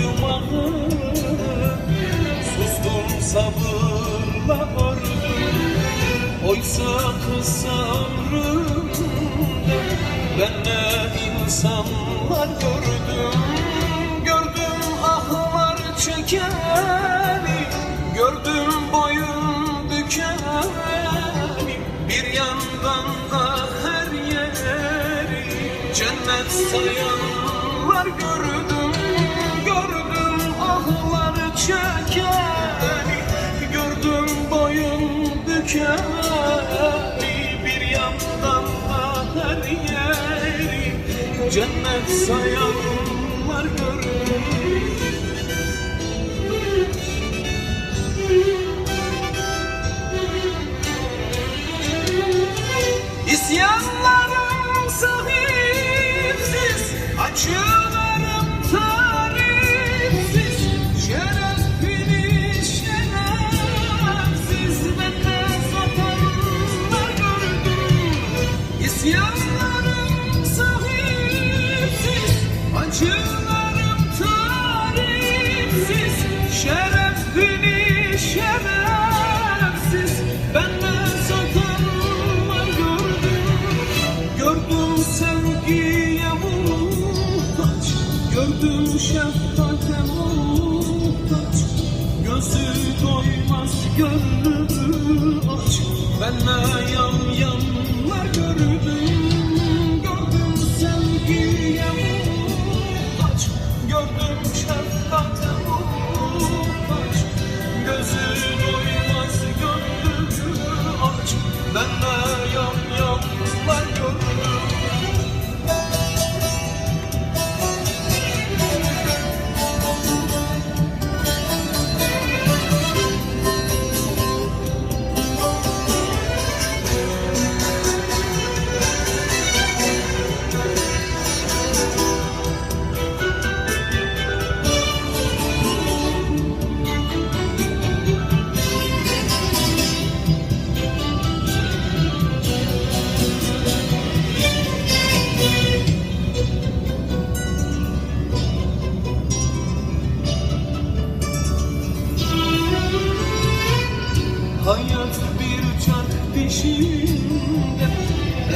yumağı Sustum sabırla ördüm. Oysa kısa ömrümde Ben ne insanlar gördüm. Gördüm ahlar çekeni Gördüm boyun bükeni. Bir yandan da her yeri Cennet sayanlar Gördüm bükeni Bir yandan da her yeri Cennet sayanlar gördüm gördüm. Şefkate muhtaç Gözü doymaz gönlü aç Benle yam yamlar gördüm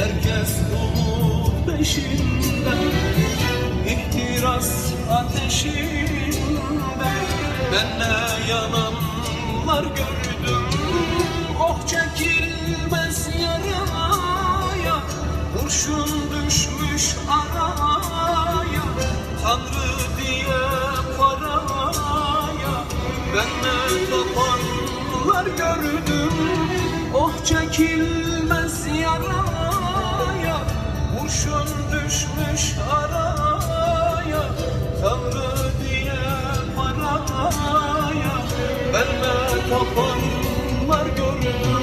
Herkes dolu peşinde İhtiras ateşinde. Ben ne yananlar gördüm Oh çekilmez yaraya. Kurşun düşmüş araya Tanrı diye paraya. Ben ne tapanlar gördüm Oh çekilmez yaraya ne tapanlar gördüm